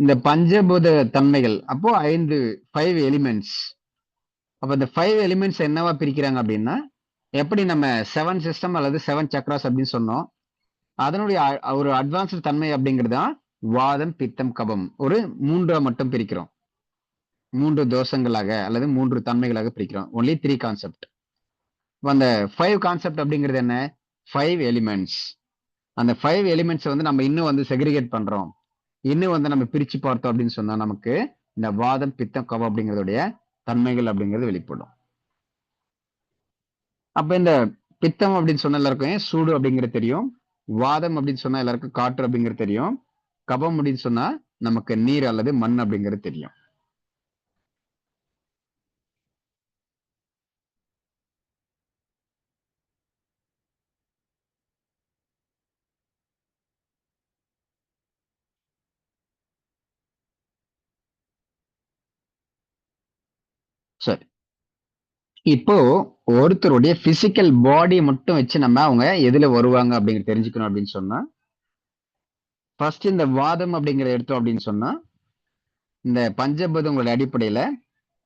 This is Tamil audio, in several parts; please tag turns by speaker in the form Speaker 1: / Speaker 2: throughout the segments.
Speaker 1: இந்த பஞ்சபூத தன்மைகள் அப்போ ஐந்து ஃபைவ் எலிமெண்ட்ஸ் அப்போ இந்த ஃபைவ் எலிமெண்ட்ஸ் என்னவா பிரிக்கிறாங்க அப்படின்னா எப்படி நம்ம செவன் சிஸ்டம் அல்லது செவன் சக்ராஸ் அப்படின்னு சொன்னோம் அதனுடைய ஒரு அட்வான்ஸ்டு தன்மை அப்படிங்கிறது தான் வாதம் பித்தம் கபம். ஒரு மூன்றா மட்டும் பிரிக்கிறோம். மூன்று தோஷங்களாக அல்லது மூன்று தன்மைகளாக பிரிக்கிறோம். ஒன்லி த்ரீ கான்செப்ட் அந்த ஃபைவ் கான்செப்ட் அப்படிங்கிறது என்ன? ஃபைவ் எலிமெண்ட்ஸ் அந்த ஃபைவ் எலிமெண்ட்ஸ் வந்து நம்ம இன்னும் வந்து செக்ரிகேட் பண்றோம். இன்னும் வந்து நம்ம பிரிச்சு பார்த்தோம் அப்படின்னு சொன்னா நமக்கு இந்த வாதம் பித்தம் கவம் அப்படிங்கிறதுடைய தன்மைகள் அப்படிங்கிறது வெளிப்படும். அப்ப இந்த பித்தம் அப்படின்னு சொன்ன எல்லாருக்கும் சூடு அப்படிங்கிறது தெரியும்? வாதம் அப்படின்னு சொன்னா எல்லாருக்கும் காற்று அப்படிங்கிறது தெரியும். கபம் அப்படின்னு சொன்னா நமக்கு நீர் அல்லது மண் அப்படிங்கிறது தெரியும் சரி இப்போ ஒருத்தருடைய பிசிக்கல் பாடி மட்டும் வச்சு நம்ம அவங்க எதுல வருவாங்க அப்படிங்கிற தெரிஞ்சுக்கணும் அப்படின்னு சொன்னா ஃபர்ஸ்ட் இந்த வாதம் அப்படிங்கிற எடுத்தோம் அப்படின்னு சொன்னா இந்த பஞ்சபூதங்களுடைய அடிப்படையில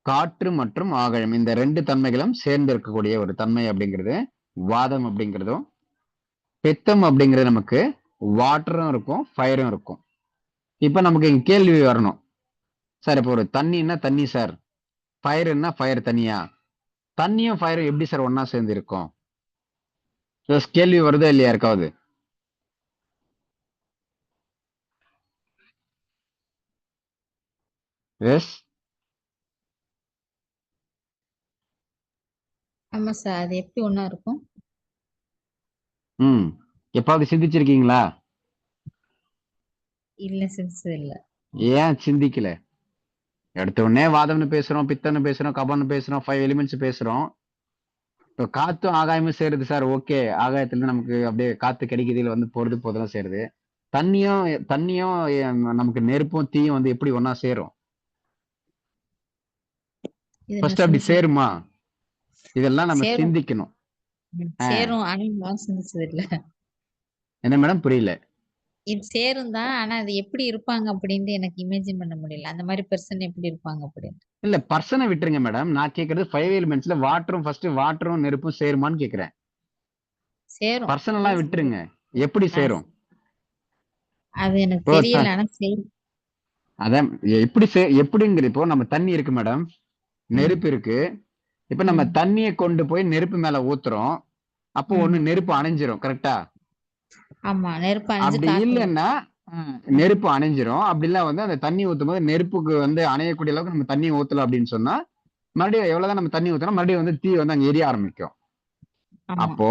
Speaker 1: காற்று மற்றும் ஆகழம் இந்த ரெண்டு தன்மைகளும் சேர்ந்து இருக்கக்கூடிய ஒரு தன்மை அப்படிங்கிறது வாதம் அப்படிங்கிறதும் பித்தம் அப்படிங்கிறது நமக்கு வாட்டரும் இருக்கும் ஃபயரும் இருக்கும். இப்போ நமக்கு இங்க கேள்வி வரணும். சார் இப்போ ஒரு தண்ணின்னா தண்ணி சார். ஃபயர்னா ஃபயர் தனியா தண்ணியும் ஃபயரும் எப்படி சார் ஒண்ணா சேர்ந்து இருக்கும்? கேள்வி வருதா இல்லையா இருக்காவது எஸ்
Speaker 2: ஆமா சார் அது எப்படி ஒண்ணா இருக்கும்?
Speaker 1: ம். எப்பாவது சிந்திச்சிருக்கீங்களா?
Speaker 2: இல்ல சிரிச்சது இல்ல.
Speaker 1: ஏன் சிந்திக்கல? எடுத்த உடனே வாதம்னு பேசுறோம் பித்தம்னு பேசுறோம் கபம்னு பேசுறோம் ஃபைவ் எலிமெண்ட்ஸ் பேசுறோம். இப்போ காத்தும் ஆகாயமும் சேருது சார் ஓகே ஆகாயத்துல இருந்து நமக்கு அப்படியே காத்து கிடைக்குது இல்ல வந்து போறது போதெல்லாம் சேருது. தண்ணியும் தண்ணியும் நமக்கு நெருப்பும் தீயும் வந்து எப்படி ஒண்ணா சேரும்? ஃபர்ஸ்ட் அப்படி சேருமா? இதெல்லாம் நம்ம. சிந்திக்கணும்.
Speaker 2: சேரும்.
Speaker 1: என்ன மேடம் புரியல.
Speaker 2: இது சேரும் தான். ஆனா அது எப்படி இருப்பாங்க அப்படின்னு எனக்கு இமேஜின் பண்ண முடியல. அந்த மாதிரி பெர்சன் எப்படி இருப்பாங்க அப்படின்னு
Speaker 1: இல்ல பர்சனை விட்டுருங்க மேடம் நான் கேக்குறது ஃபைவ் எலிமெண்ட்ஸ்ல வாட்டரும் ஃபர்ஸ்ட் வாட்டரும் நெருப்பும் சேருமான்னு கேக்குறேன்.
Speaker 2: சேரும்.
Speaker 1: பர்சன் எல்லாம் விட்டுருங்க. எப்படி சேரும்?
Speaker 2: அது எனக்கு தெரியல. ஆனா சேரும்.
Speaker 1: அதான் எப்படி சே எப்படிங்கிற இப்போ நம்ம தண்ணி இருக்கு மேடம் நெருப்பு இருக்கு. இப்ப நம்ம. தண்ணியை கொண்டு போய் நெருப்பு மேல ஊத்துறோம். அப்போ. ஒண்ணு நெருப்பு அணைஞ்சிரும் கரெக்டா
Speaker 2: ஆமா நெருப்பு
Speaker 1: அப்படி இல்லைன்னா நெருப்பு அணைஞ்சிரும். அப்படிலாம் வந்து அந்த தண்ணி ஊத்தும் போது நெருப்புக்கு வந்து அணையக்கூடிய அளவுக்கு நம்ம தண்ணி ஊத்தலாம் அப்படின்னு சொன்னா மறுபடியும் எவ்வளவுதான் நம்ம தண்ணி ஊத்தணும் மறுபடியும் வந்து தீ வந்து அங்க எரிய ஆரம்பிக்கும். அப்போ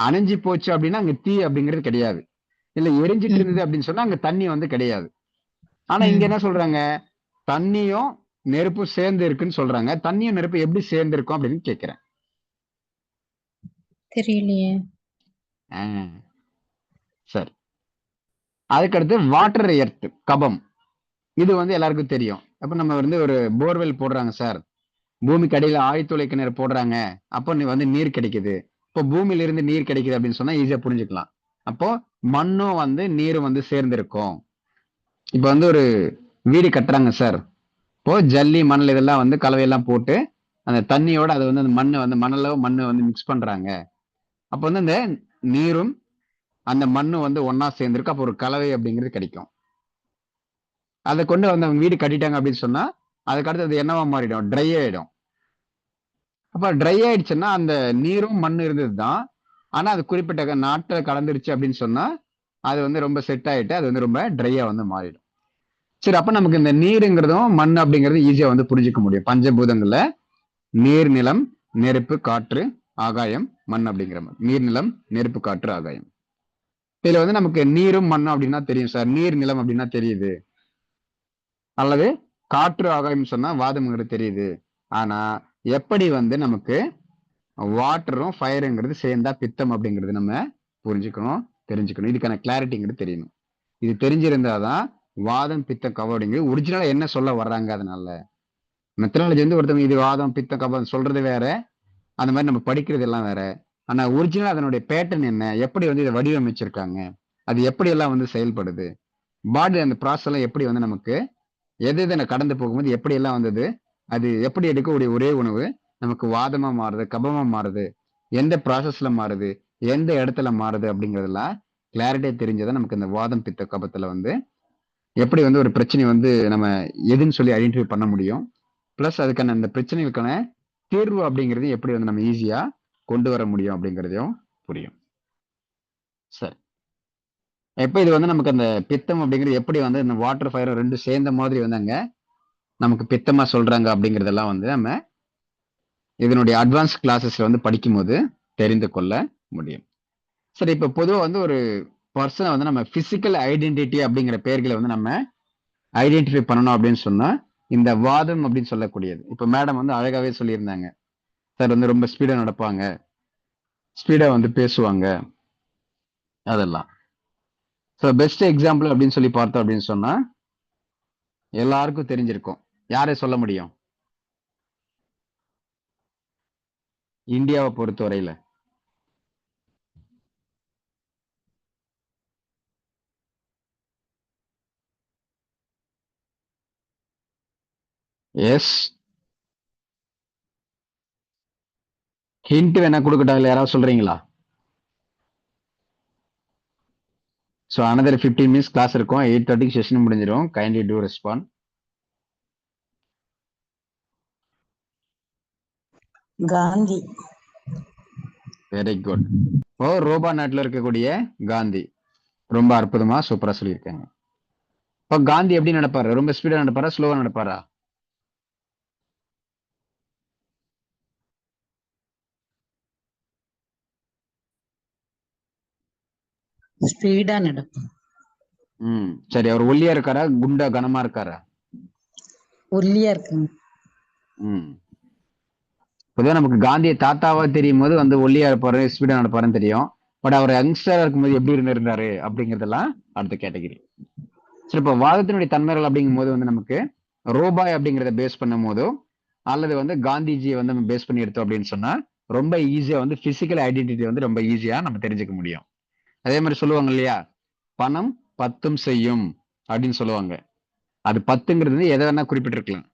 Speaker 1: அணைஞ்சு போச்சு அப்படின்னா அங்க தீ அப்படிங்கிறது கிடையாது. இல்ல எரிஞ்சிட்டு. இருந்தது அப்படின்னு சொன்னா அங்க தண்ணி வந்து கிடையாது. ஆனா இங்க. என்ன சொல்றாங்க? தண்ணியும் நெருப்பும் சேர்ந்து இருக்குன்னு சொல்றாங்க. தண்ணியும் நெருப்பு எப்படி சேர்ந்து இருக்கும் அப்படின்னு கேக்குறேன்.
Speaker 2: தெரியலையே.
Speaker 1: சரி. அதுக்கடுத்து வாட்டர் எர்த் கபம். இது வந்து எல்லாருக்கும் தெரியும். அப்ப நம்ம வந்து ஒரு போர்வெல் போடுறாங்க சார் பூமிக்கு அடியில் ஆழ்துளை கிணறு போடுறாங்க. அப்போ நீ வந்து நீர் கிடைக்குது. இப்போ பூமியிலிருந்து நீர் கிடைக்குது அப்படின்னு சொன்னா ஈஸியா புரிஞ்சுக்கலாம். அப்போ மண்ணும் வந்து நீரும் வந்து சேர்ந்து இருக்கும் இப்போ வந்து ஒரு வீடு கட்டுறாங்க சார் இப்போ ஜல்லி மணல் இதெல்லாம் வந்து கலவையெல்லாம் போட்டு அந்த தண்ணியோட அது வந்து அந்த மண்ணை வந்து மணலோ மண்ணை வந்து மிக்ஸ் பண்றாங்க. அப்போ வந்து அந்த நீரும் அந்த மண்ணு வந்து ஒன்னா சேர்ந்துருக்கு. அப்போ ஒரு கலவை அப்படிங்கிறது கிடைக்கும். அதை கொண்டு வந்து அவங்க வீடு கட்டிட்டாங்க அப்படின்னு சொன்னா அதுக்கு அடுத்து அது என்னவா மாறிடும்? ட்ரை ஆயிடும். அப்ப ட்ரை ஆயிடுச்சுன்னா அந்த நீரும் மண் இருந்தது தான் ஆனா அது குறிப்பிட்ட நாட்டில் கலந்துருச்சு அப்படின்னு சொன்னா அது வந்து ரொம்ப செட் ஆயிட்டு அது வந்து ரொம்ப ட்ரையா வந்து மாறிடும். சரி அப்ப நமக்கு இந்த நீருங்கிறதும் மண் அப்படிங்கிறது ஈஸியா வந்து புரிஞ்சுக்க முடியும். பஞ்சபூதங்கள்ல நீர் நிலம் நெருப்பு காற்று ஆகாயம் மண் அப்படிங்கிற மாதிரி. நீர் நிலம் நெருப்பு காற்று ஆகாயம். இதுல வந்து நமக்கு நீரும் மண்ணும் அப்படின்னா தெரியும் சார் நீர் நிலம் அப்படின்னா தெரியுது. அல்லது காற்று ஆகாயம் சொன்னா வாதம்ங்கிறது தெரியுது. ஆனா எப்படி வந்து நமக்கு வாட்டரும் ஃபயருங்கிறது சேர்ந்தா பித்தம் அப்படிங்கிறது நம்ம புரிஞ்சுக்கணும் தெரிஞ்சுக்கணும். இதுக்கான கிளாரிட்டிங்கிறது தெரியணும். இது தெரிஞ்சிருந்தாதான் வாதம் பித்த கவம் அப்படிங்கிறது ஒரிஜினலா என்ன சொல்ல வர்றாங்க அதனால மெத்தனாலஜி வந்து ஒருத்தவங்க இது வாதம் பித்த கவம் சொல்றது வேற. அந்த மாதிரி நம்ம படிக்கிறது எல்லாம் வேற. ஆனா ஒரிஜினல் அதனுடைய பேட்டர்ன் என்ன? எப்படி வந்து இதை வடிவமைச்சிருக்காங்க? அது எப்படி எல்லாம் வந்து செயல்படுது? பாடி அந்த ப்ராசஸ் எல்லாம் எப்படி வந்து நமக்கு எது எது கடந்து போகும்போது எப்படி எல்லாம் வந்தது? அது எப்படி எடுக்கக்கூடிய ஒரே உணவு? நமக்கு வாதமா மாறுது கபமா மாறுது. எந்த ப்ராசஸ்ல மாறுது? எந்த இடத்துல மாறுது? அப்படிங்கிறதெல்லாம் கிளாரிட்டியா தெரிஞ்சதான் நமக்கு இந்த வாதம் பித்த கபத்துல வந்து எப்படி வந்து ஒரு பிரச்சனை வந்து நம்ம எதுன்னு சொல்லி ஐடென்டிஃபை பண்ண முடியும். ப்ளஸ் அதுக்கான அந்த பிரச்சனைகளுக்கான தீர்வு அப்படிங்கிறது எப்படி வந்து நம்ம ஈஸியா கொண்டு வர முடியும் அப்படிங்கிறதையும் புரியும். சரி. எப்போ இது வந்து நமக்கு அந்த பித்தம் அப்படிங்கிறது எப்படி வந்து இந்த வாட்டர் ஃபயர் ரெண்டும் சேர்ந்த மாதிரி வந்து நமக்கு பித்தமாக சொல்கிறாங்க அப்படிங்கிறதெல்லாம் வந்து நம்ம இதனுடைய அட்வான்ஸ் கிளாஸஸில் வந்து படிக்கும்போது தெரிந்து கொள்ள முடியும். சரி இப்போ பொதுவாக வந்து ஒரு பர்சனை வந்து நம்ம ஃபிசிக்கல் ஐடென்டிட்டி அப்படிங்கிற பேர்களை வந்து நம்ம ஐடென்டிஃபை பண்ணணும் அப்படின்னு சொன்னால் இந்த வாதம் அப்படின்னு சொல்லக்கூடியது. இப்போ மேடம் வந்து அழகாகவே சொல்லியிருந்தாங்க. சார் வந்து ரொம்ப ஸ்பீடா நடப்பாங்க. ஸ்பீடா வந்து பேசுவாங்க. அதெல்லாம். ஸோ பெஸ்ட் எக்ஸாம்பிள் அப்படின்னு சொல்லி பார்த்தோம் அப்படின்னு சொன்னா எல்லாருக்கும் தெரிஞ்சிருக்கும். யாரை சொல்ல முடியும்? இந்தியாவை பொறுத்தவரையில. எஸ் ஹிண்ட் வேணா கொடுக்கட்டா இல்ல யாராவது சொல்றீங்களா? So another fifteen minutes class இருக்கும். எயிட் தேர்ட்டிக்கு செஷன் முடிஞ்சிடும். Kindly do respond
Speaker 3: Gandhi.
Speaker 1: Very good Europe நாட்டில் இருக்கக்கூடிய காந்தி. ரொம்ப அற்புதமா சூப்பரா சொல்லியிருக்காங்க. இப்போ காந்தி எப்படி நடப்பாரு? ரொம்ப ஸ்பீடா நடப்பாரா ஸ்லோவா நடப்பாரா?
Speaker 3: ஸ்பீடா நடக்கும்.
Speaker 1: ம் சரி அவர் ஒல்லியா இருக்காரா? குண்டா கனமா இருக்காரா?
Speaker 3: ஒல்லியா இருக்குங்க.
Speaker 1: ம். பொதுவாக நமக்கு காந்தியை தாத்தாவா தெரியும் போது வந்து ஒல்லியா இருப்பாரு ஸ்பீடா நடப்பாருன்னு தெரியும். பட் அவர் யங்ஸ்டரா இருக்கும்போது எப்படி இருந்திருந்தாரு அப்படிங்கறதெல்லாம் அடுத்த கேட்டகிரி சரி இப்போ வாதத்தினுடைய தன்மைகள் அப்படிங்கும் போது வந்து நமக்கு ரோபாய் அப்படிங்கிறத பேஸ் பண்ணும் போதோ அல்லது வந்து காந்திஜியை வந்து நம்ம பேஸ் பண்ணி எடுத்தோம் அப்படின்னு சொன்னா ரொம்ப ஈஸியா வந்து பிசிக்கல் ஐடென்டிட்டி வந்து ரொம்ப ஈஸியா நம்ம தெரிஞ்சுக்க முடியும். அதே மாதிரி சொல்லுவாங்க இல்லையா? பணம் பத்தும் செய்யும் அப்படின்னு சொல்லுவாங்க. அது பத்துங்கிறது வந்து எதை வேணா குறிப்பிட்டிருக்கலாம்.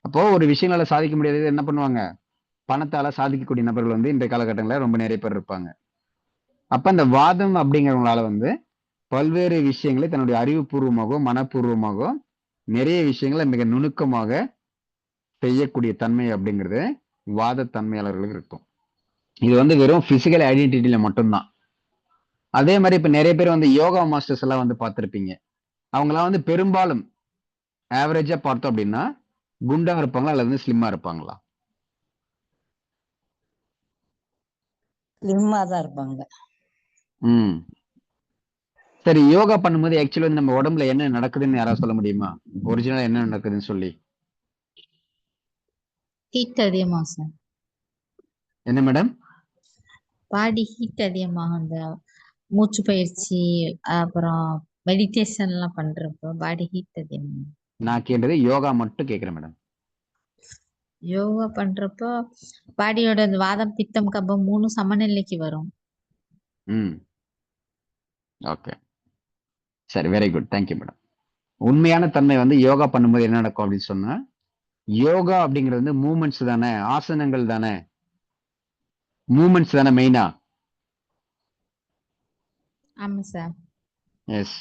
Speaker 1: அப்போ ஒரு விஷயங்களால சாதிக்க முடியாதது என்ன பண்ணுவாங்க? பணத்தால சாதிக்கக்கூடிய நபர்கள் வந்து இன்றைய காலகட்டங்களில் ரொம்ப நிறைய பேர் இருப்பாங்க. அப்ப அந்த வாதம் அப்படிங்கிறவங்களால வந்து பல்வேறு விஷயங்களை தன்னுடைய அறிவுபூர்வமாகவோ மனப்பூர்வமாகவோ நிறைய விஷயங்களை மிக நுணுக்கமாக செய்யக்கூடிய தன்மை அப்படிங்கிறது வாத தன்மையாளர்களுக்கு இருக்கும். இது வந்து வெறும் பிசிக்கல் ஐடென்டிட்டியில மட்டும்தான். அதே மாதிரி இப்ப நிறைய பேர் வந்து யோகா மாஸ்டர்ஸ் எல்லாம் வந்து பார்த்திருப்பீங்க. அவங்களாம் வந்து பெரும்பாலும் ஆவரேஜா பார்த்தோம் அப்படின்னா குண்டா இருப்பாங்களா அல்லது வந்து ஸ்லிம்மா இருப்பாங்களா?
Speaker 3: ஸ்லிம்மா தான் இருப்பாங்க.
Speaker 1: ம். சரி யோகா பண்ணும்போது ஆக்சுவலி வந்து நம்ம உடம்புல என்ன நடக்குதுன்னு யாராவது சொல்ல முடியுமா? ஒரிஜினலா என்ன நடக்குதுன்னு சொல்லி.
Speaker 2: ஹீட் அதிகமாகும் சார்
Speaker 1: என்ன மேடம்
Speaker 2: பாடி ஹீட் அதிகமாகும் அந்த மூச்சு பயிற்சி அப்புறம் மெடிடேஷன் எல்லாம் பண்றப்போ பாடி ஹீட் அதிகமாகும்
Speaker 1: நான் கேட்டது யோகா மட்டும் கேக்குறேன் மேடம்
Speaker 2: யோகா பண்றப்போ பாடியோட அந்த வாதம் பித்தம் கபம் மூணும் சமநிலைக்கு வரும்.
Speaker 1: ம். ஓகே சரி வெரி குட் தேங்க்யூ மேடம் உண்மையான தன்மை வந்து யோகா பண்ணும்போது என்ன நடக்கும் அப்படின்னு சொன்னா யோகா அப்படிங்கிறது வந்து மூமெண்ட்ஸ் தானே ஆசனங்கள் தானே. மூமெண்ட்ஸ் தானே மெயினா
Speaker 2: ஆமா சார்.
Speaker 1: எஸ்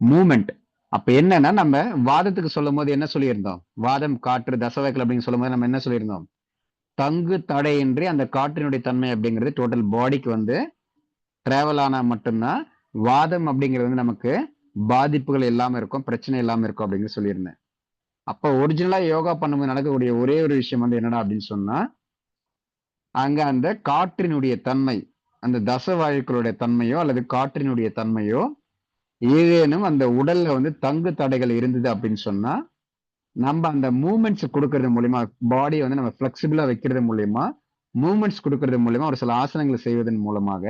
Speaker 1: மூமெண்ட் அப்ப என்னன்னா நம்ம வாதத்துக்கு சொல்லும் போது என்ன சொல்லியிருந்தோம்? வாதம் காற்று தசவைக்கல் அப்படின்னு சொல்லும் போது நம்ம என்ன சொல்லியிருந்தோம்? தங்கு தடையின்றி அந்த காற்றினுடைய தன்மை அப்படிங்கிறது டோட்டல் பாடிக்கு வந்து டிராவல் ஆனா மட்டும்தான் வாதம் அப்படிங்கிறது வந்து நமக்கு பாதிப்புகள் இல்லாம இருக்கும் பிரச்சனை இல்லாம இருக்கும் அப்படின்னு சொல்லியிருந்தேன். அப்ப ஒரிஜினலா யோகா பண்ணும்போது நடக்கக்கூடிய ஒரே ஒரு விஷயம் வந்து என்னடா அப்படின்னு சொன்னா அங்க அந்த காற்றினுடைய தன்மை அந்த தசவாயுக்களுடைய தன்மையோ அல்லது காற்றினுடைய தன்மையோ ஏதேனும் அந்த உடல்ல வந்து தங்கு தடைகள் இருந்தது அப்படின்னு சொன்னா நம்ம அந்த மூமெண்ட்ஸ் கொடுக்கறது மூலியமா பாடியை வந்து நம்ம ஃபிளெக்சிபிளா வைக்கிறது மூலியமா மூமெண்ட்ஸ் கொடுக்கறது மூலியமா ஒரு சில ஆசனங்களை செய்வதன் மூலமாக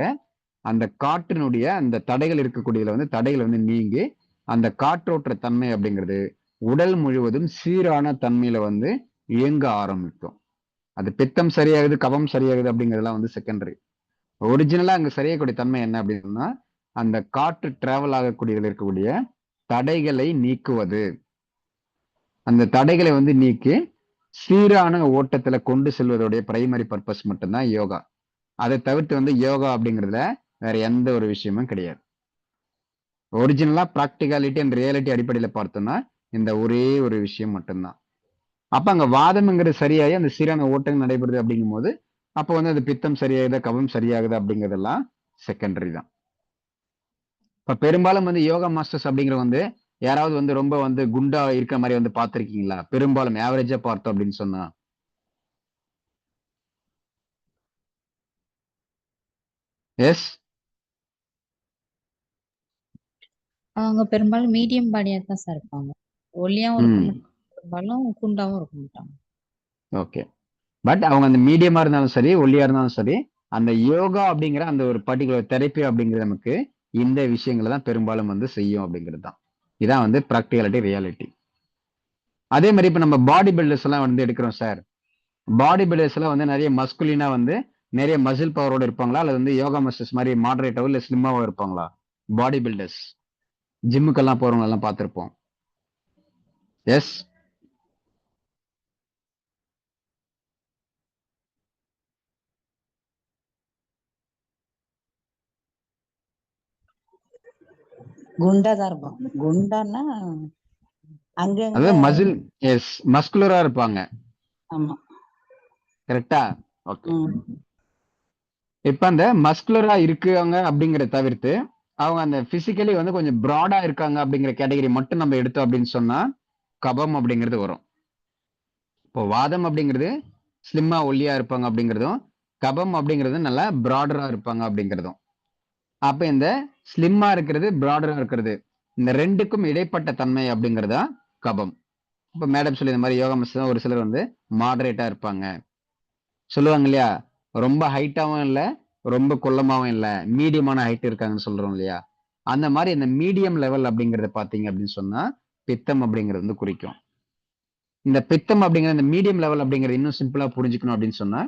Speaker 1: அந்த காற்றினுடைய அந்த தடைகள் இருக்கக்கூடியதுல வந்து தடைகள் வந்து நீங்கி அந்த காற்றோற்ற தன்மை அப்படிங்கிறது உடல் முழுவதும் சீரான தன்மையில வந்து இயங்க ஆரம்பிக்கும். அது பித்தம் சரியாகுது கபம் சரியாகுது அப்படிங்கிறதுலாம் வந்து செகண்டரி ஒரிஜினலா அங்க சரியக்கூடிய தன்மை என்ன அப்படின்னா அந்த காற்று டிராவல் ஆகக்கூடியதில் இருக்கக்கூடிய தடைகளை நீக்குவது. அந்த தடைகளை வந்து நீக்கி சீரான ஓட்டத்துல கொண்டு செல்வதோடைய பிரைமரி பர்பஸ் மட்டும்தான் யோகா. அதை தவிர்த்து வந்து யோகா அப்படிங்கிறதுல வேற எந்த ஒரு விஷயமும் கிடையாது. ஒரிஜினலா ப்ராக்டிகாலிட்டி அண்ட் ரியாலிட்டி அடிப்படையில பார்த்தோம்னா இந்த ஒரே ஒரு விஷயம் மட்டும்தான். அப்ப அங்க வாதம்ங்கிறது சரியாகி அந்த சீரான ஓட்டங்கள் நடைபெறுது அப்படிங்கும் போது அப்போ வந்து அந்த பித்தம் சரியாகுதா கபம் சரியாகுதா அப்படிங்கிறதெல்லாம் செகண்டரி தான். இப்ப பெரும்பாலும் வந்து யோகா மாஸ்டர்ஸ் அப்படிங்கிற வந்து யாராவது வந்து ரொம்ப வந்து குண்டா இருக்கிற மாதிரி வந்து பார்த்திருக்கீங்களா? பெரும்பாலும் ஆவரேஜா பார்த்தோம் அப்படின்னு சொன்னா. எஸ்
Speaker 2: அவங்க பெரும்பாலும் மீடியம் பாடியா தான் சார் இருப்பாங்க. ஒல்லியாவும் இருக்க பெரும்பாலும் குண்டாவும் இருக்க மாட்டாங்க.
Speaker 1: ஓகே பட் அவங்க அந்த மீடியமா இருந்தாலும் சரி ஒல்லியா இருந்தாலும் சரி அந்த யோகா அப்படிங்கிற அந்த ஒரு பர்டிகுலர் தெரப்பி அப்படிங்கிறது நமக்கு இந்த விஷயங்களை தான் பெரும்பாலும் வந்து செய்யும் அப்படிங்கிறது தான் இதான் வந்து ப்ராக்டிகாலிட்டி ரியாலிட்டி அதே மாதிரி இப்போ நம்ம பாடி பில்டர்ஸ் எல்லாம் வந்து எடுக்கிறோம் சார் பாடி பில்டர்ஸ் எல்லாம் வந்து நிறைய மஸ்குலினா வந்து நிறைய மசில் பவரோட இருப்பாங்களா? அல்லது வந்து யோகா மாஸ்டர்ஸ் மாதிரி மாடரேட்டாவோ இல்லை ஸ்லிம்மாவோ இருப்பாங்களா? பாடி பில்டர்ஸ் ஜிம்முக்கெல்லாம் போறவங்க எல்லாம் பார்த்துருப்போம். எஸ்
Speaker 3: குண்டா தான் இருப்பான் குண்டான்னா
Speaker 1: மசில் எஸ் மஸ்குலரா இருப்பாங்க.
Speaker 3: ஆமா.
Speaker 1: கரெக்டா ஓகே. இப்ப அந்த மஸ்குலரா இருக்காங்க அப்படிங்கறத தவிர்த்து அவங்க அந்த பிசிக்கலி வந்து கொஞ்சம் ப்ராடா இருக்காங்க அப்படிங்கிற கேட்டகரி மட்டும் நம்ம எடுத்தோம் அப்படின்னு சொன்னா கபம் அப்படிங்கிறது வரும். இப்போ வாதம் அப்படிங்கிறது ஸ்லிம்மா ஒல்லியா இருப்பாங்க அப்படிங்கிறதும் கபம் அப்படிங்கிறது நல்லா ப்ராடரா இருப்பாங்க அப்படிங்கிறதும். அப்ப இந்த ஸ்லிம்மா இருக்கிறது ப்ராடரா இருக்கிறது. இந்த ரெண்டுக்கும் இடைப்பட்ட தன்மை அப்படிங்கிறது தான் கபம். இப்ப மேடம் சொல்லி இந்த மாதிரி யோகா மாஸ்டர் ஒரு சிலர் வந்து மாடரேட்டா இருப்பாங்க. சொல்லுவாங்க இல்லையா? ரொம்ப ஹைட்டாவும் இல்ல ரொம்ப குள்ளமாவும் இல்ல மீடியமான ஹைட் இருக்காங்கன்னு சொல்றோம் இல்லையா? அந்த மாதிரி இந்த மீடியம் லெவல் அப்படிங்கறத பாத்தீங்க அப்படின்னு சொன்னா பித்தம் அப்படிங்கிறது வந்து குறிக்கும். இந்த பித்தம் அப்படிங்கிற இந்த மீடியம் லெவல் அப்படிங்கிறது இன்னும் சிம்பிளா புரிஞ்சுக்கணும் அப்படின்னு சொன்னா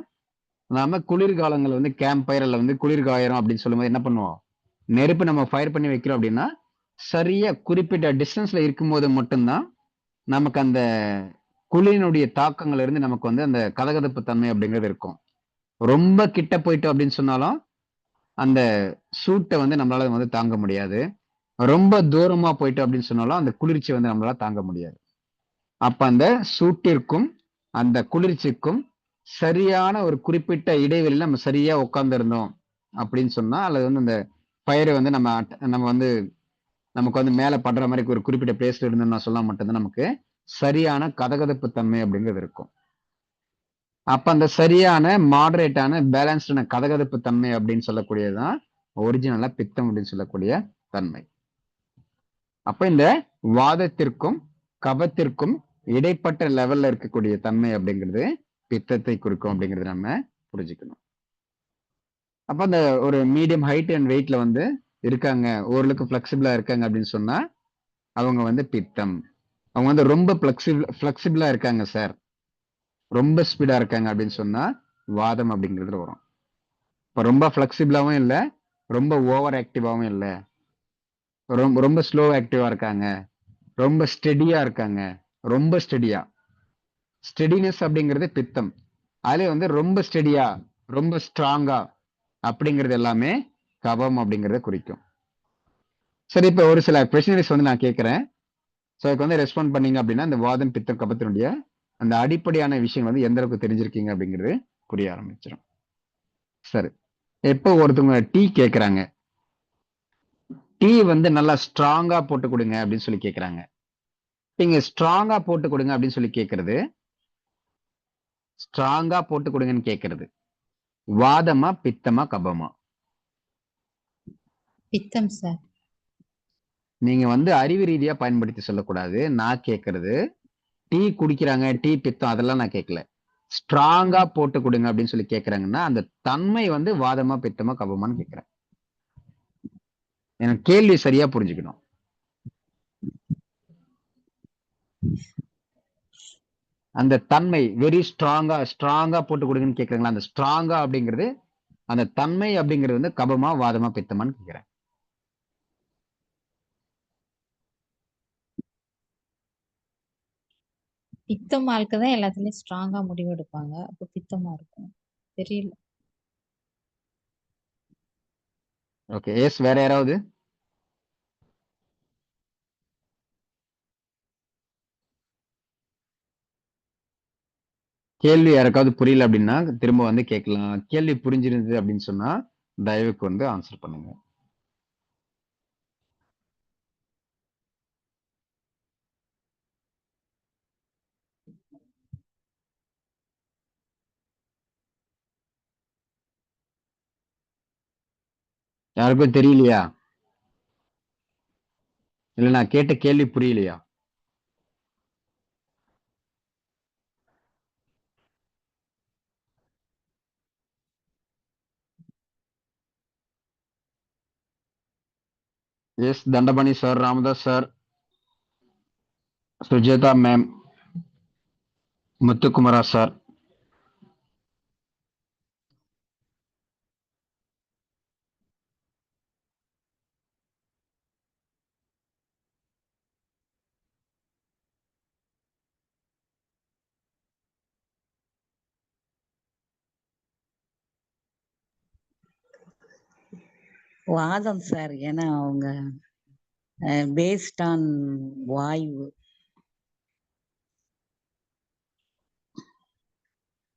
Speaker 1: நாம குளிர்காலங்கள் வந்து கேம்ப் ஃபயர்ல வந்து குளிர்காயிரம் அப்படின்னு சொல்லும்போது என்ன பண்ணுவோம்? நெருப்பு நம்ம ஃபயர் பண்ணி வைக்கிறோம் அப்படின்னா சரியா குறிப்பிட்ட டிஸ்டன்ஸ்ல இருக்கும்போது மட்டும்தான் நமக்கு அந்த குளிரினுடைய தாக்கங்கள் இருந்து நமக்கு வந்து அந்த கதகதப்பு தன்மை அப்படிங்கிறது இருக்கும். ரொம்ப கிட்ட போயிட்டோம் அப்படின்னு சொன்னாலும் அந்த சூட்டை வந்து நம்மளால வந்து தாங்க முடியாது. ரொம்ப தூரமா போயிட்டோம் அப்படின்னு சொன்னாலும் அந்த குளிர்ச்சி வந்து நம்மளால தாங்க முடியாது. அப்ப அந்த சூட்டிற்கும் அந்த குளிர்ச்சிக்கும் சரியான ஒரு குறிப்பிட்ட இடைவெளியில் நம்ம சரியா உட்காந்துருந்தோம் அப்படின்னு சொன்னா அல்லது வந்து அந்த ஃபயரை வந்து நம்ம நம்ம வந்து நமக்கு வந்து மேலே படுற மாதிரி ஒரு குறிப்பிட்ட பிளேஸ்ல இருந்தோம்னா சொன்னா மட்டும்தான் நமக்கு சரியான கதகதப்பு தன்மை அப்படிங்கிறது இருக்கும். அப்ப அந்த சரியான மாடரேட்டான பேலன்ஸ்டான கதகதப்பு தன்மை அப்படின்னு சொல்லக்கூடியதுதான் ஒரிஜினலா பித்தம் அப்படின்னு சொல்லக்கூடிய தன்மை. அப்ப இந்த வாதத்திற்கும் கபத்திற்கும் இடைப்பட்ட லெவல்ல இருக்கக்கூடிய தன்மை அப்படிங்கிறது பித்தத்தை குறிக்கும் அப்படிங்கிறது நம்ம புரிஞ்சுக்கணும். அப்ப அந்த ஒரு மீடியம் ஹைட் அண்ட் வெயிட்ல வந்து இருக்காங்க ஓரளவுக்கு ஃபிளெக்சிபிளா இருக்காங்க அப்படின்னு சொன்னா அவங்க வந்து பித்தம். அவங்க வந்து ரொம்ப ஃபிளெக்சிபிள் ஃபிளெக்சிபிளா இருக்காங்க சார் ரொம்ப ஸ்பீடா இருக்காங்க அப்படின்னு சொன்னா வாதம் அப்படிங்கிறது வரும். இப்போ ரொம்ப ஃபிளெக்சிபிளாவும் இல்லை ரொம்ப ஓவர் ஆக்டிவாகவும் இல்லை. ரொம்ப ரொம்ப ஸ்லோ ஆக்டிவா இருக்காங்க ரொம்ப ஸ்டெடியா இருக்காங்க ரொம்ப ஸ்டெடியா ஸ்டெடினஸ் அப்படிங்கிறது பித்தம். அதுல வந்து ரொம்ப ஸ்டெடியா ரொம்ப ஸ்ட்ராங்கா அப்படிங்கிறது எல்லாமே கபம் அப்படிங்கறத குறிக்கும். சரி இப்போ ஒரு சில கொஸ்டினரிஸ் வந்து நான் கேட்குறேன். ஸோ அதுக்கு வந்து ரெஸ்பாண்ட் பண்ணீங்க அப்படின்னா இந்த வாதம் பித்தம் கபத்தினுடைய அந்த அடிப்படையான விஷயம் வந்து எந்த அளவுக்கு தெரிஞ்சிருக்கீங்க அப்படிங்கிறது புரிய ஆரம்பிச்சிடும் சரி. எப்போ ஒருத்தவங்க டீ கேட்குறாங்க. டீ வந்து நல்லா ஸ்ட்ராங்கா போட்டு கொடுங்க அப்படின்னு சொல்லி கேட்குறாங்க. நீங்க ஸ்ட்ராங்கா போட்டு கொடுங்க அப்படின்னு சொல்லி கேட்கறது. ஸ்ட்ராங்கா போட்டு கொடுங்கன்னு கேட்கறது. வாதமா பித்தமா கபமா?
Speaker 2: பித்தம் சார்
Speaker 1: நீங்க வந்து அறிவு ரீதியா பயன்படுத்தி சொல்லக்கூடாது. நான் கேட்கறது டீ குடிக்கிறாங்க டீ பித்தம் அதெல்லாம் நான் கேட்கல ஸ்ட்ராங்கா போட்டு கொடுங்க அப்படின்னு சொல்லி கேட்கறாங்கன்னா அந்த தன்மை வந்து வாதமா பித்தமா கபமான்னு கேட்கிறேன் எனக்கு கேள்வி சரியா புரிஞ்சுக்கணும். அந்த தன்மை வெரி ஸ்ட்ராங்கா ஸ்ட்ராங்கா போட்டு கொடுங்கன்னு கேட்கறாங்களா அந்த ஸ்ட்ராங்கா அப்படிங்கிறது அந்த தன்மை அப்படிங்கிறது வந்து கபமா வாதமா பித்தமான்னு கேட்கிறேன்
Speaker 2: பித்தம் ஆளுக்கு தான் எல்லாத்துலயும் ஸ்ட்ராங்கா முடிவெடுப்பாங்க அப்ப பித்தமா இருக்கும். தெரியல.
Speaker 1: ஓகே எஸ் வேற யாராவது? கேள்வி யாருக்காவது புரியல அப்படின்னா திரும்ப வந்து கேட்கலாம். கேள்வி புரிஞ்சிருந்தது அப்படின்னு சொன்னா தயவுக்கு வந்து ஆன்சர் பண்ணுங்க. யாருக்கும் தெரியலையா? இல்ல நான் கேட்ட கேள்வி புரியலையா? S Dandapani sir Ramadas sir Sujatha ma'am Muthukumara sir
Speaker 3: வாதம் சார். ஏன்னா அவங்க பேஸ்ட் ஆன் வாயு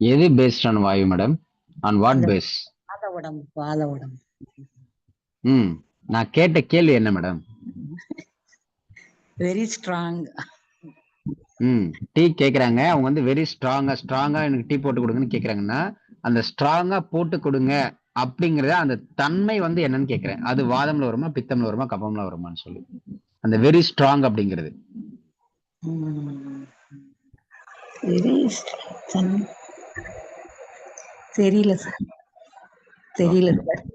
Speaker 1: எது பேஸ்ட் ஆன் வாயு மேடம் ஆன் வாட் பேஸ்
Speaker 3: வாத உடம்பு வாத உடம்பு.
Speaker 1: ம். நான் கேட்ட கேள்வி என்ன மேடம்
Speaker 3: வெரி ஸ்ட்ராங்
Speaker 1: ம். டீ கேக்குறாங்க. அவங்க வந்து வெரி ஸ்ட்ராங்கா ஸ்ட்ராங்கா எனக்கு டீ போட்டு கொடுங்கன்னு கேக்குறாங்கன்னா அந்த ஸ்ட்ராங்கா போட்டு கொடுங்க. அப்படிங்கறத அந்த தன்மை வந்து என்னன்னு கேக்குறேன். அது வாதம்ல வருமா பித்தம்ல வருமா கபம்ல வருமான்னு சொல்லி. அந்த வெரி ஸ்ட்ராங் அப்படிங்கிறது.
Speaker 3: தெரியல சார் தெரியல சார்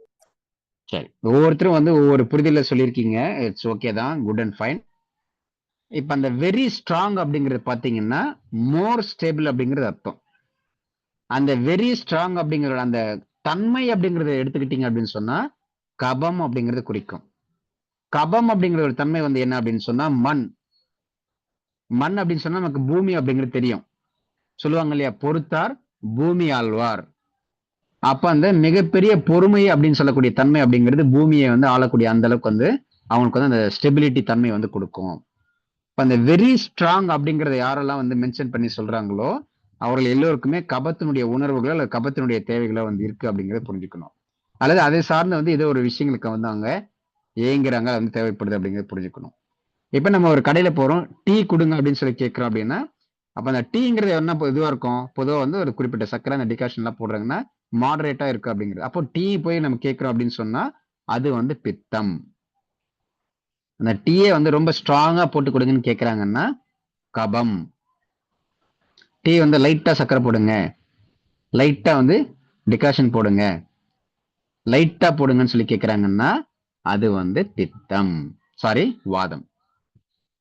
Speaker 1: சரி. ஒவ்வொருத்தரும் வந்து ஒவ்வொரு புரிதல சொல்லியிருக்கீங்க. இட்ஸ் ஓகே தான். குட் அண்ட் ஃபைன் இப்ப அந்த வெரி ஸ்ட்ராங் அப்படிங்கிறது பாத்தீங்கன்னா மோர் ஸ்டேபிள் அப்படிங்கிறது அர்த்தம். அந்த வெரி ஸ்ட்ராங் அப்படிங்கிற அந்த தன்மை அப்படிங்கறத எடுத்துக்கிட்டீங்க அப்படின்னு சொன்னா கபம் அப்படிங்கிறது குறிக்கும். கபம் அப்படிங்கிற ஒரு தன்மை வந்து என்ன அப்படின்னு சொன்னா மண். மண் அப்படின்னு சொன்னா நமக்கு பூமி அப்படிங்கிறது தெரியும். சொல்லுவாங்க இல்லையா? பொறுத்தார் பூமி ஆழ்வார். அப்ப அந்த மிகப்பெரிய பொறுமை அப்படின்னு சொல்லக்கூடிய தன்மை அப்படிங்கிறது பூமியை வந்து ஆளக்கூடிய அந்த அளவுக்கு வந்து அவங்களுக்கு வந்து அந்த ஸ்டெபிலிட்டி தன்மை வந்து கொடுக்கும். இப்ப அந்த வெரி ஸ்ட்ராங் அப்படிங்கறத யாரெல்லாம் வந்து மென்ஷன் பண்ணி சொல்றாங்களோ அவர்கள் எல்லோருக்குமே கபத்தினுடைய உணர்வுகளோ அல்லது கபத்தினுடைய தேவைகளோ வந்து இருக்கு அப்படிங்கிறத புரிஞ்சுக்கணும். அல்லது அதை சார்ந்து வந்து ஏதோ ஒரு விஷயங்களுக்கு வந்து அவங்க ஏங்குறாங்க அது வந்து தேவைப்படுது அப்படிங்கிறத புரிஞ்சுக்கணும். இப்போ நம்ம ஒரு கடையில் போகிறோம் டீ கொடுங்க அப்படின்னு சொல்லி கேட்குறோம் அப்படின்னா அப்போ அந்த டீங்கிறது என்ன இதுவாக இருக்கும்? பொதுவாக வந்து ஒரு குறிப்பிட்ட சக்கரை அந்த டிகாஷன்லாம் போடுறாங்கன்னா மாடரேட்டாக இருக்கு அப்படிங்கிறது. அப்போ டீ போய் நம்ம கேட்குறோம் அப்படின்னு சொன்னால் அது வந்து பித்தம். அந்த டீயை வந்து ரொம்ப ஸ்ட்ராங்காக போட்டு கொடுங்கன்னு கேட்குறாங்கன்னா கபம். டீ வந்து லைட்டாக சக்கரை போடுங்க. லைட்டாக வந்து டிகாஷன் போடுங்க. லைட்டாக போடுங்கன்னு சொல்லி கேட்குறாங்கன்னா அது வந்து பித்தம். சாரி வாதம்.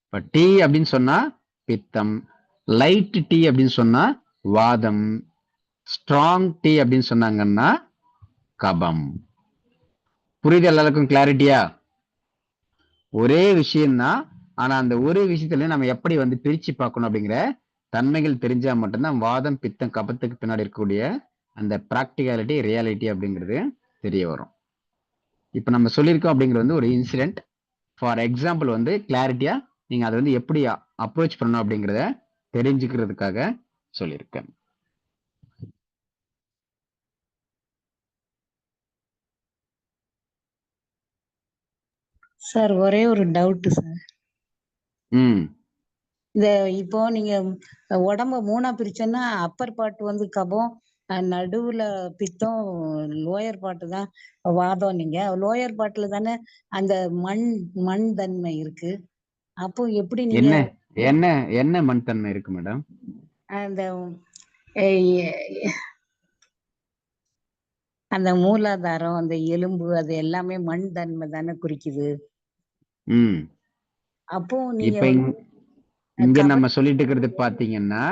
Speaker 1: இப்போ டீ அப்படின்னு சொன்னால் பித்தம். லைட் டீ அப்படின்னு சொன்னால் வாதம். ஸ்ட்ராங் டீ அப்படின்னு சொன்னாங்கன்னா கபம். புரியுது எல்லாருக்கும் கிளாரிட்டியா ஒரே விஷயம்தான். ஆனா அந்த ஒரே விஷயத்துல நம்ம எப்படி வந்து பிரிச்சு பார்க்கணும் அப்படிங்கிற தன்மைகள் தெரிஞ்சா மட்டும்தான் வாதம் பித்தம் கபத்துக்கு பின்னாடி இருக்கக்கூடிய அந்த ப்ராக்டிகாலிட்டி ரியாலிட்டி அப்படிங்கிறது தெரிய வரும். இப்ப நம்ம சொல்லியிருக்கோம் அப்படிங்கிறது வந்து ஒரு இன்சிடென்ட் ஃபார் எக்ஸாம்பிள் வந்து கிளாரிட்டியா நீங்க அதை வந்து எப்படி அப்ரோச் பண்ணணும் அப்படிங்கிறத தெரிஞ்சுக்கிறதுக்காக சொல்லியிருக்கேன்.
Speaker 3: சார் ஒரே ஒரு டவுட் சார்
Speaker 1: ம்.
Speaker 3: இந்த இப்போ நீங்க உடம்ப மூணா பிரிச்சோன்னா அப்பர் பார்ட் வந்து கபம் நடுவுல பித்தம் லோயர் பார்ட் தான் வாதம் நீங்க. லோயர் பார்ட்ல தானே அந்த மண் மண் தன்மை இருக்கு. அப்போ எப்படி நீங்க
Speaker 1: என்ன என்ன என்ன மண் தன்மை இருக்கு மேடம்
Speaker 3: அந்த அந்த மூலாதாரம் அந்த எலும்பு அது எல்லாமே மண் தன்மை தானே குறிக்குது. அப்போ நீங்க
Speaker 1: இங்க- நம்ம சொல்லிட்டு இருக்கிறது பாத்தீங்கன்னா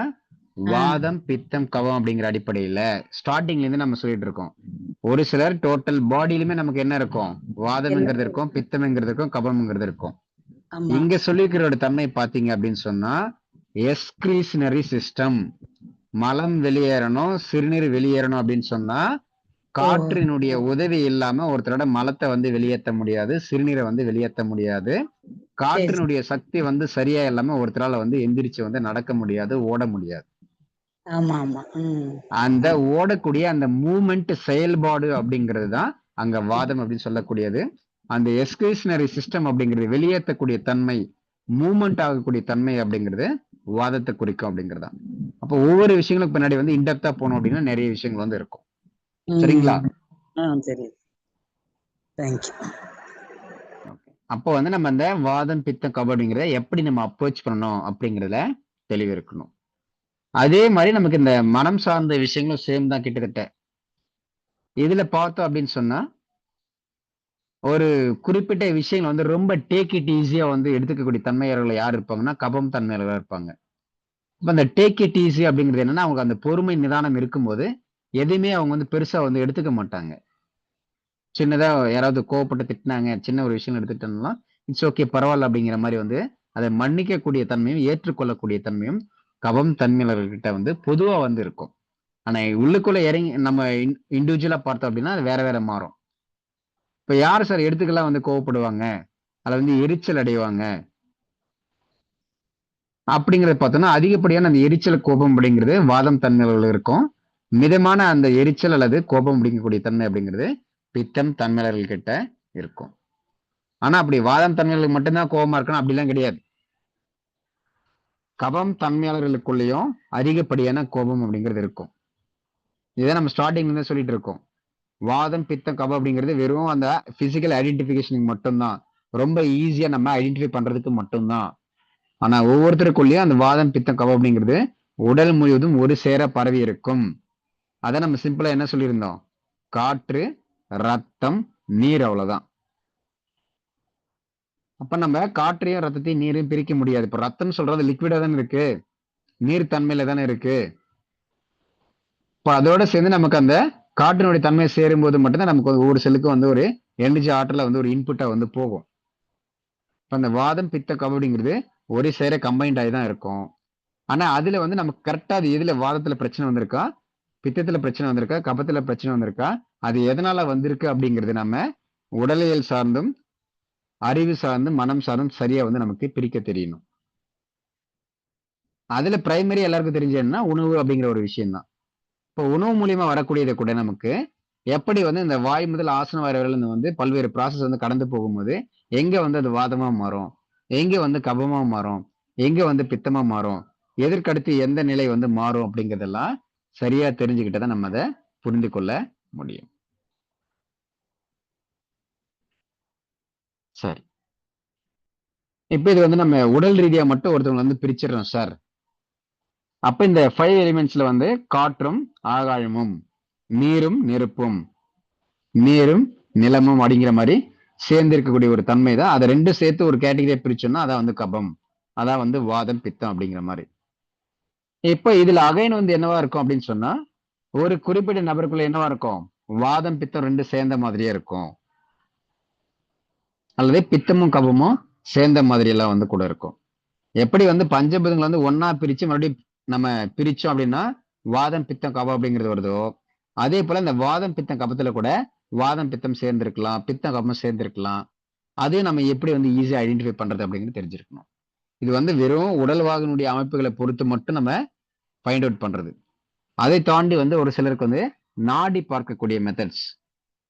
Speaker 1: வாதம் பித்தம் கவம் அப்படிங்கிற அடிப்படையில ஸ்டார்டிங்ல இருந்து நம்ம சொல்லிட்டு இருக்கோம் ஒரு சிலர் டோட்டல் பாடியிலுமே நமக்கு என்ன இருக்கும்? வாதம்ங்கிறது இருக்கும் பித்தம்ங்கிறது இருக்கும் கபம்ங்கிறது இருக்கும். இங்க சொல்லியிருக்கிற தன்மை பாத்தீங்க அப்படின்னு சொன்னா எஸ்கிரீஷனரி சிஸ்டம் மலம் வெளியேறணும் சிறுநீர் வெளியேறணும் அப்படின்னு சொன்னா காற்றினுடைய உதவி இல்லாம ஒருத்தரோட மலத்தை வந்து வெளியேற்ற முடியாது சிறுநீரை வந்து வெளியேற்ற முடியாது. காற்றினுடைய சக்தி வந்து சரியா இல்லாம ஒருத்தரால வந்து எந்திரிச்சு வந்து நடக்க முடியாது ஓட முடியாது. அந்த ஓடக்கூடிய அந்த மூமெண்ட் செயல்பாடு அப்படிங்கிறது தான் அங்க வாதம் அப்படின்னு சொல்லக்கூடியது. அந்த எஸ்கிரேஷனரி சிஸ்டம் அப்படிங்கிறது வெளியேற்றக்கூடிய தன்மை மூமெண்ட் ஆகக்கூடிய தன்மை அப்படிங்கிறது வாதத்தை குறிக்கும் அப்படிங்கிறது அப்போ ஒவ்வொரு விஷயங்களுக்கு பின்னாடி வந்து இன்டெப்தா போனோம் அப்படின்னா நிறைய விஷயங்கள் வந்து இருக்கும். சரிங்களா?
Speaker 3: ஆ சரி. தேங்க்யூ
Speaker 1: அப்போ வந்து நம்ம அந்த வாதம் பித்தம் கப அப்படிங்கிறத எப்படி நம்ம அப்ரோச் பண்ணணும் அப்படிங்கிறதுல தெளிவு இருக்கணும். அதே மாதிரி நமக்கு இந்த மனம் சார்ந்த விஷயங்களும் சேம் தான் கிட்டத்தட்ட. இதுல பார்த்தோம் அப்படின்னு சொன்னா ஒரு குறிப்பிட்ட விஷயங்கள் வந்து ரொம்ப டேக் இட் ஈஸியா வந்து எடுத்துக்கக்கூடிய தன்மையாளர்கள் யார் இருப்பாங்கன்னா கபம் தன்மையாளர்களா இருப்பாங்க. இப்ப அந்த டேக் இட் ஈஸி அப்படிங்கிறது என்னன்னா அவங்க அந்த பொறுமை நிதானம் இருக்கும்போது எதையுமே அவங்க வந்து பெருசா வந்து எடுத்துக்க மாட்டாங்க. சின்னதா யாராவது கோவப்பட்டு திட்டினாங்க சின்ன ஒரு விஷயம் எடுத்துட்டோம்னா இட்ஸ் ஓகே பரவாயில்ல அப்படிங்கிற மாதிரி வந்து அதை மன்னிக்கக்கூடிய தன்மையும் ஏற்றுக்கொள்ளக்கூடிய தன்மையும் கபம் தன்மையாளர்கிட்ட வந்து பொதுவா வந்து இருக்கும். ஆனா உள்ளுக்குள்ள இறங்கி நம்ம இண்டிவிஜுவலா பார்த்தோம் அப்படின்னா அது வேற வேற மாறும். இப்ப யார் சார் எடுத்துக்கலாம் வந்து கோவப்படுவாங்க? அதில் வந்து எரிச்சல் அடைவாங்க? அப்படிங்கறத பார்த்தோம்னா அதிகப்படியான அந்த எரிச்சல் கோபம் அப்படிங்கிறது வாதம் தன்மையாளர்கள் இருக்கும். மிதமான அந்த எரிச்சல் அல்லது கோபம் அப்படிங்கக்கூடிய தன்மை அப்படிங்கிறது பித்தம் தன்மையாளர்கள் கிட்ட இருக்கும். ஆனா அப்படி வாதம் தன்மையாளர்களுக்கு மட்டும்தான் கோபமா இருக்கணும் அப்படிலாம் கிடையாது. கபம் தன்மையாளர்களுக்குள்ளேயும் அதிகப்படியான கோபம் அப்படிங்கிறது இருக்கும். இதை நம்ம ஸ்டார்டிங்ல இருந்து சொல்லிட்டு இருக்கோம். வாதம் பித்தம் கபம் அப்படிங்கிறது வெறும் அந்த பிசிக்கல் ஐடென்டிபிகேஷனுக்கு மட்டும்தான். ரொம்ப ஈஸியா நம்ம ஐடென்டிஃபை பண்றதுக்கு மட்டும்தான். ஆனா ஒவ்வொருத்தருக்குள்ளேயும் அந்த வாதம் பித்தம் கபம் அப்படிங்கிறது உடல் முழுவதும் ஒரு சேர பரவி இருக்கும். அதை நம்ம சிம்பிளா என்ன சொல்லியிருந்தோம்? காற்று ரத்தம் நீர் அவ்வளவுதான். அப்ப நம்ம காற்றையும் ரத்தத்தையும் நீரையும் பிரிக்க முடியாது. இப்ப ரத்தம் சொல்றது லிக்விடா தானே இருக்கு? நீர் தன்மையில தானே இருக்கு? இப்ப அதோட சேர்ந்து நமக்கு அந்த காற்றினுடைய தன்மையை சேரும் போது மட்டும்தான் நமக்கு ஒவ்வொரு செல்லுக்கும் வந்து ஒரு எனர்ஜி ஆற்றல வந்து ஒரு இன்புட்டா வந்து போகும். இப்ப அந்த வாதம் பித்த கபடிங்கிறது ஒரே சேர கம்பைன்ட் ஆகி தான் இருக்கும். ஆனா அதுல வந்து நமக்கு கரெக்டா அது எதுல வாதத்துல பிரச்சனை வந்திருக்கா பித்தத்துல பிரச்சனை வந்திருக்கா? கபத்துல பிரச்சனை வந்திருக்கா? அது எதனால வந்திருக்கு அப்படிங்கிறது நம்ம உடலியல் சார்ந்தும் அறிவு சார்ந்தும் மனம் சார்ந்தும் சரியா வந்து நமக்கு பிரிக்க தெரியணும். அதுல பிரைமரி எல்லாருக்கும் தெரிஞ்சதுன்னா உணவு அப்படிங்கிற ஒரு விஷயம்தான். இப்போ உணவு மூலியமா வரக்கூடியதை கூட நமக்கு எப்படி வந்து இந்த வாய் முதல் ஆசன வரையில வந்து பல்வேறு ப்ராசஸ் வந்து கடந்து போகும்போது எங்க வந்து அது வாதமா மாறும்? எங்க வந்து கபமா மாறும்? எங்க வந்து பித்தமா மாறும்? எதற்கடுத்து எந்த நிலை வந்து மாறும் அப்படிங்கிறதெல்லாம் சரியா தெரிஞ்சுக்கிட்டதை நம்ம அதை புரிந்து கொள்ள முடியும். சரி. இப்ப இது வந்து நம்ம உடல் ரீதியா மட்டும் ஒருத்தவங்களை வந்து பிரிச்சிடறோம் சார். அப்ப இந்த ஃபைவ் எலிமெண்ட்ஸ்ல வந்து காற்றும் ஆகாயமும் நீரும் நெருப்பும் நீரும் நிலமும் அப்படிங்கிற மாதிரி சேர்ந்து இருக்கக்கூடிய ஒரு தன்மை தான் அதை ரெண்டும் சேர்த்து ஒரு கேட்டகரியா பிரிச்சோம்னா அதான் வந்து கபம் அதான் வந்து வாதம் பித்தம் அப்படிங்கிற மாதிரி. இப்ப இதுல அகைன் வந்து என்னவா இருக்கும் அப்படின்னு சொன்னா ஒரு குறிப்பிட்ட நபருக்குள்ள என்னவா இருக்கும்? வாதம் பித்தம் ரெண்டு சேர்ந்த மாதிரியே இருக்கும். அல்லது பித்தமும் கபமும் சேர்ந்த மாதிரி எல்லாம் வந்து கூட இருக்கும். எப்படி வந்து பஞ்சபூதங்களை வந்து ஒன்னா பிரிச்சு மறுபடியும் நம்ம பிரிச்சோம் அப்படின்னா வாதம் பித்தம் கபம் அப்படிங்கிறது வருதோ? அதே போல இந்த வாதம் பித்தம் கபத்துல கூட வாதம் பித்தம் சேர்ந்திருக்கலாம் பித்தம் கபம் சேர்ந்திருக்கலாம். அதையும் நம்ம எப்படி வந்து ஈஸியா ஐடென்டிஃபை பண்றது அப்படிங்கிறது தெரிஞ்சிருக்கணும். இது வந்து வெறும் உடல் வாகனுடைய அமைப்புகளை பொறுத்து மட்டும் நம்ம ஃபைண்ட் அவுட் பண்றது. அதை தாண்டி வந்து ஒரு சிலருக்கு வந்து நாடி பார்க்கக்கூடிய மெத்தட்ஸ்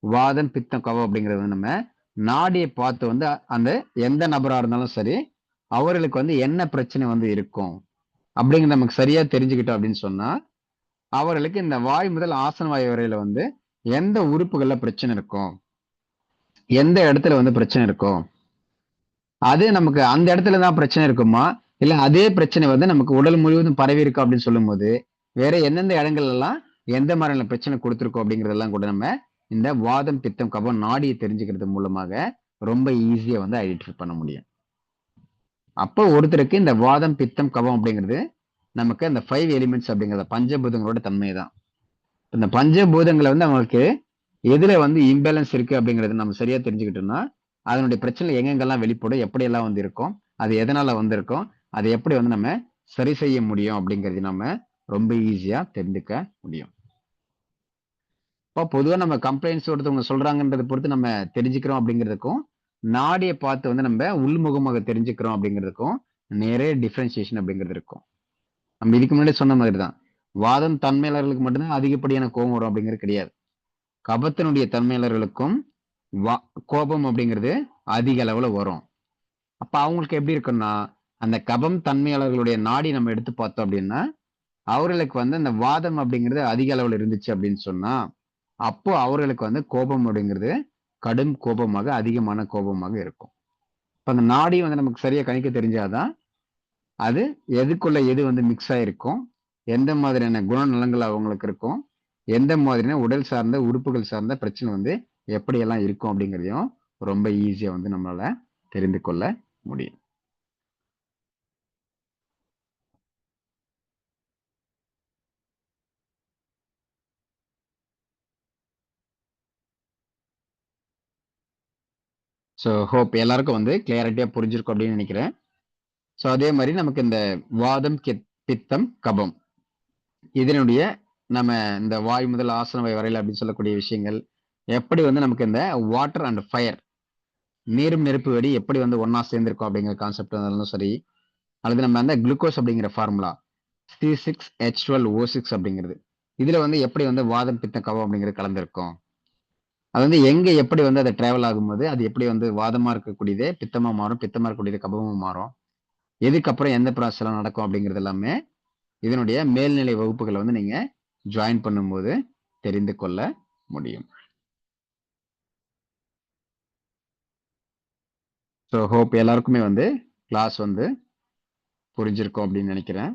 Speaker 1: வாதம் பித்தம் கவம் அப்படிங்கிறது வந்து நம்ம நாடியை பார்த்து வந்து அந்த எந்த நபராக இருந்தாலும் சரி அவர்களுக்கு வந்து என்ன பிரச்சனை வந்து இருக்கும் அப்படிங்கிறது நமக்கு சரியா தெரிஞ்சுக்கிட்டோம் அப்படின்னு சொன்னா அவர்களுக்கு இந்த வாய் முதல் ஆசன வாய் வரையில வந்து எந்த உறுப்புகள்ல பிரச்சனை இருக்கும் எந்த இடத்துல வந்து பிரச்சனை இருக்கும் அது நமக்கு அந்த இடத்துல தான் பிரச்சனை இருக்குமா? இல்ல அதே பிரச்சனை வந்து நமக்கு உடல் முழுவதும் பரவி இருக்கு அப்படின்னு சொல்லும்போது வேற எந்தெந்த இடங்கள்ல எல்லாம் எந்த மாதிரியான பிரச்சனை கொடுத்துருக்கோம் அப்படிங்கறதெல்லாம் கூட நம்ம இந்த வாதம் பித்தம் கபம் நாடியை தெரிஞ்சுக்கிறது மூலமாக ரொம்ப ஈஸியா வந்து ஐடென்டிஃபை பண்ண முடியும். அப்போ ஒருத்தருக்கு இந்த வாதம் பித்தம் கபம் அப்படிங்கிறது நமக்கு அந்த ஃபைவ் எலிமெண்ட்ஸ் அப்படிங்கிறத பஞ்சபூதங்களோட தன்மை தான். இந்த பஞ்சபூதங்களை வந்து அவங்களுக்கு எதுல வந்து இம்பேலன்ஸ் இருக்கு அப்படிங்கறது நம்ம சரியா தெரிஞ்சுக்கிட்டோம்னா அதனுடைய பிரச்சனை எங்கெங்கெல்லாம் வெளிப்படும் எப்படியெல்லாம் வந்து இருக்கும் அது எதனால வந்திருக்கும் அதை எப்படி வந்து நம்ம சரி செய்ய முடியும் அப்படிங்கிறது நம்ம ரொம்ப ஈஸியா தெரிஞ்சுக்க முடியும். இப்போ பொதுவாக நம்ம கம்ப்ளைண்ட்ஸ் ஒருத்தவங்க சொல்றாங்கன்றதை பொறுத்து நம்ம தெரிஞ்சுக்கிறோம் அப்படிங்கிறதுக்கும் நாடியை பார்த்து வந்து நம்ம உள்முகமாக தெரிஞ்சுக்கிறோம் அப்படிங்கிறதுக்கும் நிறைய டிஃப்ரென்சியேஷன் அப்படிங்கிறது இருக்கும். நம்ம இதுக்கு முன்னாடி சொன்ன மாதிரி தான் வாதம் தன்மையாளர்களுக்கு மட்டும்தான் அதிகப்படியான கோபம் வரும் அப்படிங்கிறது கிடையாது. கபத்தினுடைய தன்மையாளர்களுக்கும் கோபம் அப்படிங்கிறது அதிக அளவில் வரும். அப்போ அவங்களுக்கு எப்படி இருக்குன்னா அந்த கபம் தன்மையாளர்களுடைய நாடி நம்ம எடுத்து பார்த்தோம் அப்படின்னா அவர்களுக்கு வந்து அந்த வாதம் அப்படிங்கிறது அதிக அளவில் இருந்துச்சு அப்படின்னு சொன்னா அப்போ அவர்களுக்கு வந்து கோபம் அப்படிங்கிறது கடும் கோபமாக அதிகமான கோபமாக இருக்கும். இப்போ அந்த நாடி வந்து நமக்கு சரியா கணிக்க தெரிஞ்சாதான் அது எதுக்குள்ள எது வந்து மிக்ஸ் ஆயிருக்கும் எந்த மாதிரியான குணநலங்கள் அவங்களுக்கு இருக்கும் எந்த மாதிரியான உடல் சார்ந்த உறுப்புகள் சார்ந்த பிரச்சனை வந்து எப்படியெல்லாம் இருக்கும் அப்படிங்கிறதையும் ரொம்ப ஈஸியாக வந்து நம்மளால தெரிந்து கொள்ள முடியும். ஸோ ஹோப் எல்லாருக்கும் வந்து கிளியாரிட்டியாக புரிஞ்சிருக்கும் அப்படின்னு நினைக்கிறேன். ஸோ அதே மாதிரி நமக்கு இந்த வாதம் கித் பித்தம் கபம். இதனுடைய நம்ம இந்த வாய் முதல் ஆசன வரையில் அப்படின்னு சொல்லக்கூடிய விஷயங்கள் எப்படி வந்து நமக்கு இந்த வாட்டர் அண்ட் ஃபயர் நீரும் நெருப்பு வெடி எப்படி வந்து ஒன்னா சேர்ந்திருக்கும் அப்படிங்கிற கான்செப்ட் இருந்தாலும் சரி அல்லது நம்ம அந்த குளுக்கோஸ் அப்படிங்கிற formula C six H twelve O six அப்படிங்கிறது. இதுல வந்து எப்படி வந்து வாதம் பித்தம் கவம் அப்படிங்கிறது கலந்திருக்கும்? அது வந்து எங்க எப்படி வந்து அதை டிராவல் ஆகும்போது அது எப்படி வந்து வாதமா இருக்கக்கூடியதே பித்தமா மாறும் பித்தமா இருக்கக்கூடியது கபமா மாறும். எதுக்கப்புறம் எந்த ப்ராசஸ் எல்லாம் நடக்கும் அப்படிங்கிறது எல்லாமே இதனுடைய மேல்நிலை வகுப்புகளை வந்து நீங்க ஜாயின் பண்ணும்போது தெரிந்து கொள்ள முடியும். ஸோ ஹோப் எல்லாருக்குமே வந்து கிளாஸ் வந்து புரிஞ்சிருக்கும் அப்படின்னு நினைக்கிறேன்.